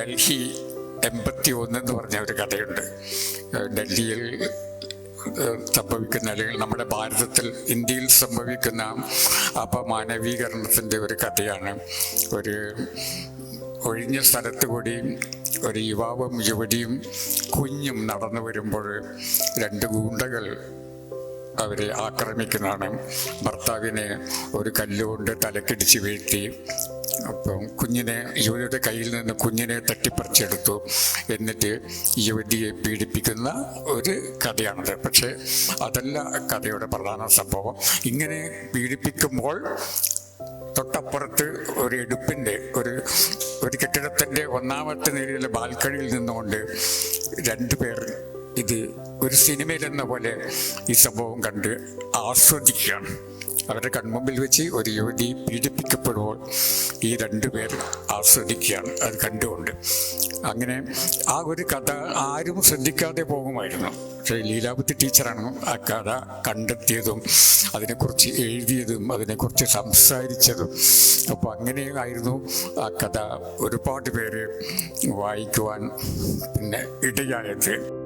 ഡൽഹി എൺപത്തി ഒന്ന് എന്ന് പറഞ്ഞ ഒരു കഥയുണ്ട്. ഡൽഹിയിൽ സംഭവിക്കുന്ന അല്ലെങ്കിൽ നമ്മുടെ ഭാരതത്തിൽ ഇന്ത്യയിൽ സംഭവിക്കുന്ന അപമാനവീകരണത്തിന്റെ ഒരു കഥയാണ്. ഒരു ഒഴിഞ്ഞ സ്ഥലത്ത് കൂടി ഒരു യുവാവും യുവതിയും കുഞ്ഞും നടന്നു വരുമ്പോൾ രണ്ട് ഗൂണ്ടകൾ അവരെ ആക്രമിക്കുന്നതാണ്. ഭർത്താവിനെ ഒരു കല്ലുകൊണ്ട് തലക്കിടിച്ച് വീഴ്ത്തി അപ്പം കുഞ്ഞിനെ യുവതിയുടെ കയ്യിൽ നിന്ന് കുഞ്ഞിനെ തട്ടിപ്പറിച്ചെടുത്തു. എന്നിട്ട് യുവതിയെ പീഡിപ്പിക്കുന്ന ഒരു കഥയാണത്. പക്ഷേ അതല്ല കഥയുടെ പ്രധാന സംഭവം. ഇങ്ങനെ പീഡിപ്പിക്കുമ്പോൾ തൊട്ടപ്പുറത്ത് ഒരു എടുപ്പിന്റെ ഒരു ഒരു കെട്ടിടത്തിന്റെ ഒന്നാമത്തെ നിലയിലെ ബാൽക്കണിയിൽ നിന്നുകൊണ്ട് രണ്ടുപേർ ഇത് ഒരു സിനിമയിലെന്ന പോലെ ഈ സംഭവം കണ്ട് ആസ്വദിക്കുകയാണ്. അവരുടെ കൺമുമ്പിൽ വെച്ച് ഒരു യുവതി പീഡിപ്പിക്കപ്പെടുമ്പോൾ ഈ രണ്ടുപേർ ആസ്വദിക്കുകയാണ്. അത് കണ്ടുകൊണ്ട്. അങ്ങനെ ആ ഒരു കഥ ആരും ശ്രദ്ധിക്കാതെ പോകുമായിരുന്നു. പക്ഷേ ലീലാവതി ടീച്ചറാണ് ആ കഥ കണ്ടെത്തിയതും അതിനെക്കുറിച്ച് എഴുതിയതും അതിനെക്കുറിച്ച് സംസാരിച്ചതും. അപ്പോൾ അങ്ങനെയായിരുന്നു ആ കഥ. ഒരുപാട് പേര് വായിക്കുവാൻ പിന്നെ ഇടയായത്.